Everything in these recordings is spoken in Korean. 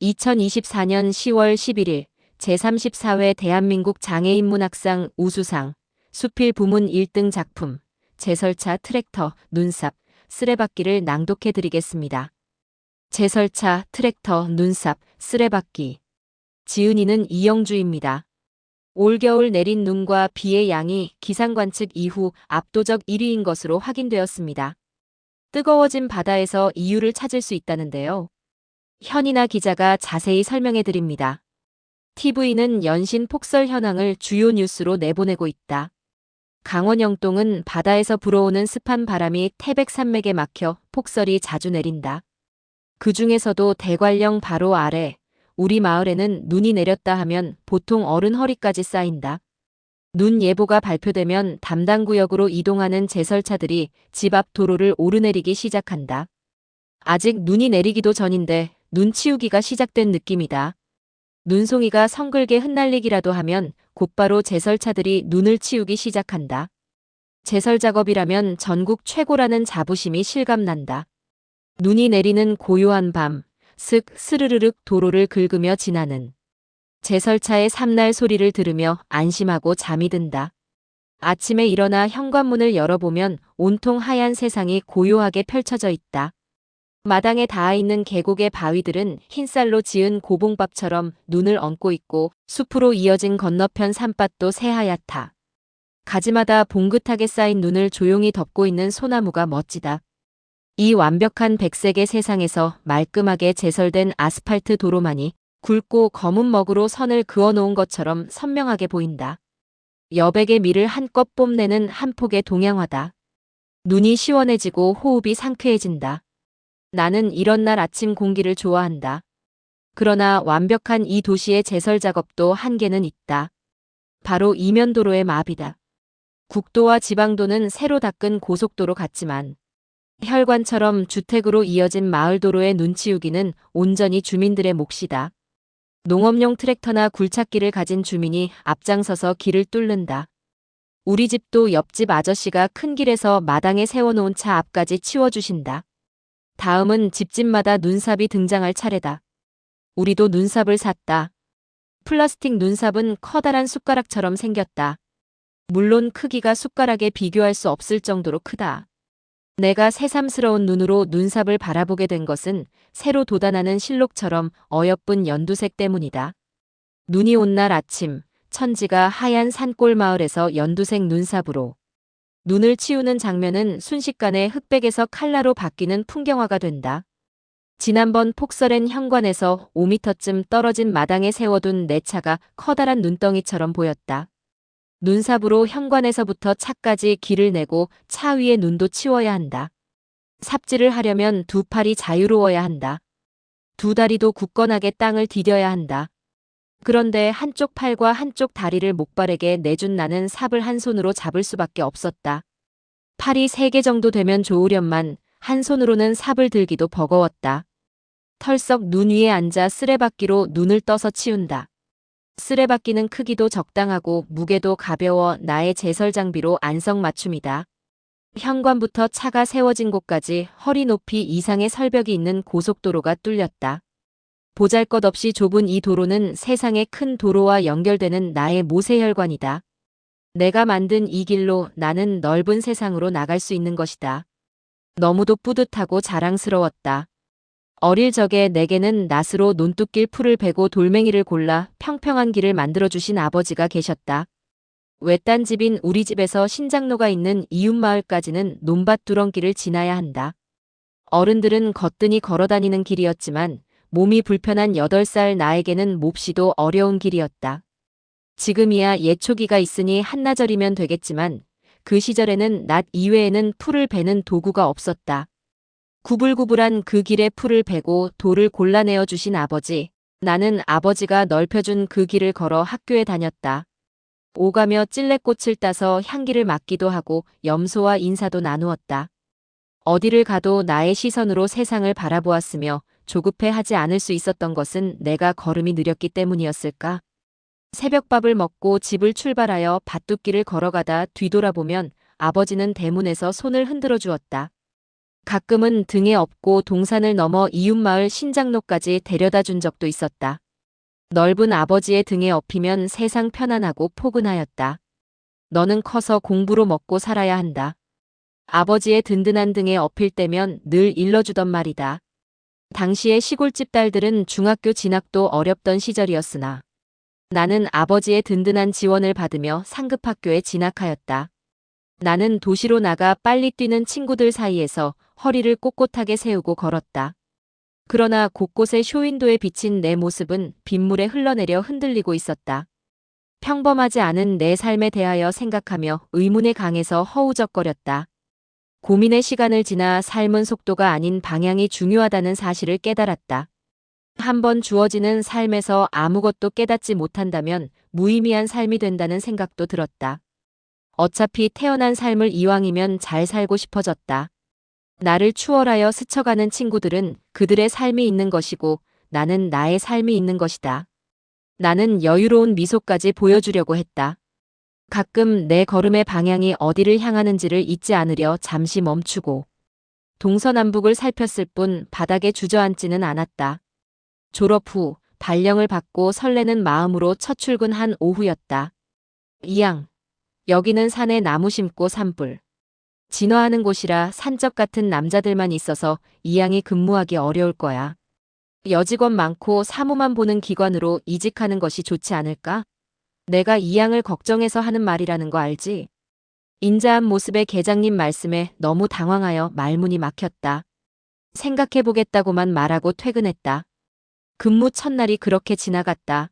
2024년 10월 11일 제34회 대한민국 장애인 문학상 우수상 수필 부문 1등 작품 제설차 트랙터 눈삽 쓰레받기를 낭독해 드리겠습니다. 제설차 트랙터 눈삽 쓰레받기 지은이는 이영주입니다. 올겨울 내린 눈과 비의 양이 기상 관측 이후 압도적 1위인 것으로 확인되었습니다. 뜨거워진 바다에서 이유를 찾을 수 있다는데요. 현이나 기자가 자세히 설명해 드립니다. TV는 연신 폭설 현황을 주요 뉴스로 내보내고 있다. 강원 영동은 바다에서 불어오는 습한 바람이 태백 산맥에 막혀 폭설이 자주 내린다. 그 중에서도 대관령 바로 아래 우리 마을에는 눈이 내렸다 하면 보통 어른 허리까지 쌓인다. 눈 예보가 발표되면 담당 구역으로 이동하는 제설차들이 집 앞 도로를 오르내리기 시작한다. 아직 눈이 내리기도 전인데 눈 치우기가 시작된 느낌이다. 눈송이가 성글게 흩날리기라도 하면 곧바로 제설차들이 눈을 치우기 시작한다. 제설 작업이라면 전국 최고라는 자부심이 실감난다. 눈이 내리는 고요한 밤, 슥 스르르륵 도로를 긁으며 지나는 제설차의 삼날 소리를 들으며 안심하고 잠이 든다. 아침에 일어나 현관문을 열어보면 온통 하얀 세상이 고요하게 펼쳐져 있다. 마당에 닿아 있는 계곡의 바위들은 흰쌀로 지은 고봉밥처럼 눈을 얹고 있고 숲으로 이어진 건너편 산밭도 새하얗다. 가지마다 봉긋하게 쌓인 눈을 조용히 덮고 있는 소나무가 멋지다. 이 완벽한 백색의 세상에서 말끔하게 제설된 아스팔트 도로만이 굵고 검은 먹으로 선을 그어놓은 것처럼 선명하게 보인다. 여백의 미를 한껏 뽐내는 한 폭의 동양화다. 눈이 시원해지고 호흡이 상쾌해진다. 나는 이런 날 아침 공기를 좋아한다. 그러나 완벽한 이 도시의 제설 작업도 한계는 있다. 바로 이면도로의 마비다. 국도와 지방도는 새로 닦은 고속도로 같지만 혈관처럼 주택으로 이어진 마을도로의 눈치우기는 온전히 주민들의 몫이다. 농업용 트랙터나 굴착기를 가진 주민이 앞장서서 길을 뚫는다. 우리 집도 옆집 아저씨가 큰 길에서 마당에 세워놓은 차 앞까지 치워주신다. 다음은 집집마다 눈삽이 등장할 차례다. 우리도 눈삽을 샀다. 플라스틱 눈삽은 커다란 숟가락처럼 생겼다. 물론 크기가 숟가락에 비교할 수 없을 정도로 크다. 내가 새삼스러운 눈으로 눈삽을 바라보게 된 것은 새로 돋아나는 실록처럼 어여쁜 연두색 때문이다. 눈이 온 날 아침, 천지가 하얀 산골 마을에서 연두색 눈삽으로 눈을 치우는 장면은 순식간에 흑백에서 칼라로 바뀌는 풍경화가 된다. 지난번 폭설엔 현관에서 5미터쯤 떨어진 마당에 세워둔 내 차가 커다란 눈덩이처럼 보였다. 눈삽으로 현관에서부터 차까지 길을 내고 차 위에 눈도 치워야 한다. 삽질을 하려면 두 팔이 자유로워야 한다. 두 다리도 굳건하게 땅을 디뎌야 한다. 그런데 한쪽 팔과 한쪽 다리를 목발에게 내준 나는 삽을 한 손으로 잡을 수밖에 없었다. 팔이 세 개 정도 되면 좋으련만 한 손으로는 삽을 들기도 버거웠다. 털썩 눈 위에 앉아 쓰레받기로 눈을 떠서 치운다. 쓰레받기는 크기도 적당하고 무게도 가벼워 나의 제설 장비로 안성맞춤이다. 현관부터 차가 세워진 곳까지 허리 높이 이상의 설벽이 있는 고속도로가 뚫렸다. 보잘것없이 좁은 이 도로는 세상의 큰 도로와 연결되는 나의 모세혈관이다. 내가 만든 이 길로 나는 넓은 세상으로 나갈 수 있는 것이다. 너무도 뿌듯하고 자랑스러웠다. 어릴 적에 내게는 낫으로 논뚝길 풀을 베고 돌멩이를 골라 평평한 길을 만들어주신 아버지가 계셨다. 외딴 집인 우리 집에서 신장로가 있는 이웃마을까지는 논밭 두렁길을 지나야 한다. 어른들은 거뜬히 걸어다니는 길이었지만 몸이 불편한 8살 나에게는 몹시도 어려운 길이었다. 지금이야 예초기가 있으니 한나절이면 되겠지만 그 시절에는 낫 이외에는 풀을 베는 도구가 없었다. 구불구불한 그 길에 풀을 베고 돌을 골라내어 주신 아버지. 나는 아버지가 넓혀준 그 길을 걸어 학교에 다녔다. 오가며 찔레꽃을 따서 향기를 맡기도 하고 염소와 인사도 나누었다. 어디를 가도 나의 시선으로 세상을 바라보았으며 조급해 하지 않을 수 있었던 것은 내가 걸음이 느렸기 때문이었을까? 새벽밥을 먹고 집을 출발하여 밭둑길을 걸어가다 뒤돌아보면 아버지는 대문에서 손을 흔들어 주었다. 가끔은 등에 업고 동산을 넘어 이웃마을 신장로까지 데려다 준 적도 있었다. 넓은 아버지의 등에 업히면 세상 편안하고 포근하였다. 너는 커서 공부로 먹고 살아야 한다. 아버지의 든든한 등에 업힐 때면 늘 일러주던 말이다. 당시의 시골집 딸들은 중학교 진학도 어렵던 시절이었으나 나는 아버지의 든든한 지원을 받으며 상급 학교에 진학하였다. 나는 도시로 나가 빨리 뛰는 친구들 사이에서 허리를 꼿꼿하게 세우고 걸었다. 그러나 곳곳에 쇼윈도에 비친 내 모습은 빗물에 흘러내려 흔들리고 있었다. 평범하지 않은 내 삶에 대하여 생각하며 의문의 강에서 허우적거렸다. 고민의 시간을 지나 삶은 속도가 아닌 방향이 중요하다는 사실을 깨달았다. 한번 주어지는 삶에서 아무것도 깨닫지 못한다면 무의미한 삶이 된다는 생각도 들었다. 어차피 태어난 삶을 이왕이면 잘 살고 싶어졌다. 나를 추월하여 스쳐가는 친구들은 그들의 삶이 있는 것이고 나는 나의 삶이 있는 것이다. 나는 여유로운 미소까지 보여주려고 했다. 가끔 내 걸음의 방향이 어디를 향하는지를 잊지 않으려 잠시 멈추고 동서남북을 살폈을 뿐 바닥에 주저앉지는 않았다. 졸업 후 발령을 받고 설레는 마음으로 첫 출근한 오후였다. 이양, 여기는 산에 나무 심고 산불. 진화하는 곳이라 산적 같은 남자들만 있어서 이양이 근무하기 어려울 거야. 여직원 많고 사무만 보는 기관으로 이직하는 것이 좋지 않을까? 내가 이 양을 걱정해서 하는 말이라는 거 알지? 인자한 모습의 계장님 말씀에 너무 당황하여 말문이 막혔다. 생각해보겠다고만 말하고 퇴근했다. 근무 첫날이 그렇게 지나갔다.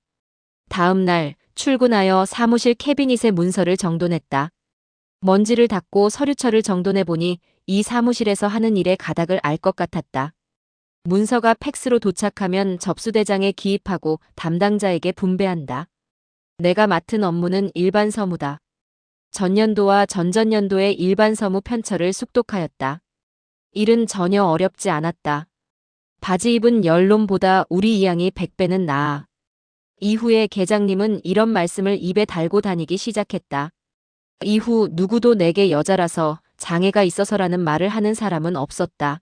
다음 날 출근하여 사무실 캐비닛의 문서를 정돈했다. 먼지를 닦고 서류처를 정돈해 보니 이 사무실에서 하는 일의 가닥을 알 것 같았다. 문서가 팩스로 도착하면 접수대장에 기입하고 담당자에게 분배한다. 내가 맡은 업무는 일반 서무다. 전년도와 전전년도의 일반 서무 편철을 숙독하였다. 일은 전혀 어렵지 않았다. 바지 입은 열놈보다 우리 이양이 100배는 나아. 이후에 계장님은 이런 말씀을 입에 달고 다니기 시작했다. 이후 누구도 내게 여자라서 장애가 있어서라는 말을 하는 사람은 없었다.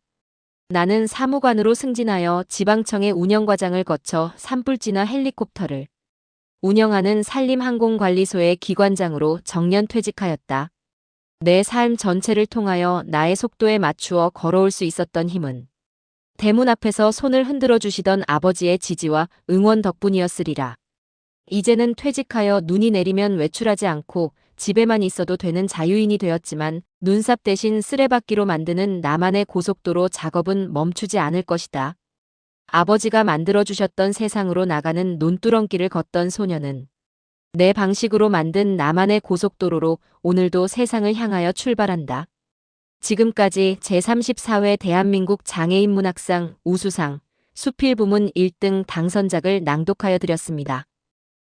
나는 사무관으로 승진하여 지방청의 운영과장을 거쳐 산불지나 헬리콥터를 운영하는 산림항공관리소의 기관장으로 정년 퇴직하였다. 내 삶 전체를 통하여 나의 속도에 맞추어 걸어올 수 있었던 힘은 대문 앞에서 손을 흔들어 주시던 아버지의 지지와 응원 덕분이었으리라. 이제는 퇴직하여 눈이 내리면 외출하지 않고 집에만 있어도 되는 자유인이 되었지만 눈삽 대신 쓰레받기로 만드는 나만의 고속도로 작업은 멈추지 않을 것이다. 아버지가 만들어주셨던 세상으로 나가는 논두렁길을 걷던 소녀는 내 방식으로 만든 나만의 고속도로로 오늘도 세상을 향하여 출발한다. 지금까지 제34회 대한민국 장애인 문학상 우수상 수필 부문 1등 당선작을 낭독하여 드렸습니다.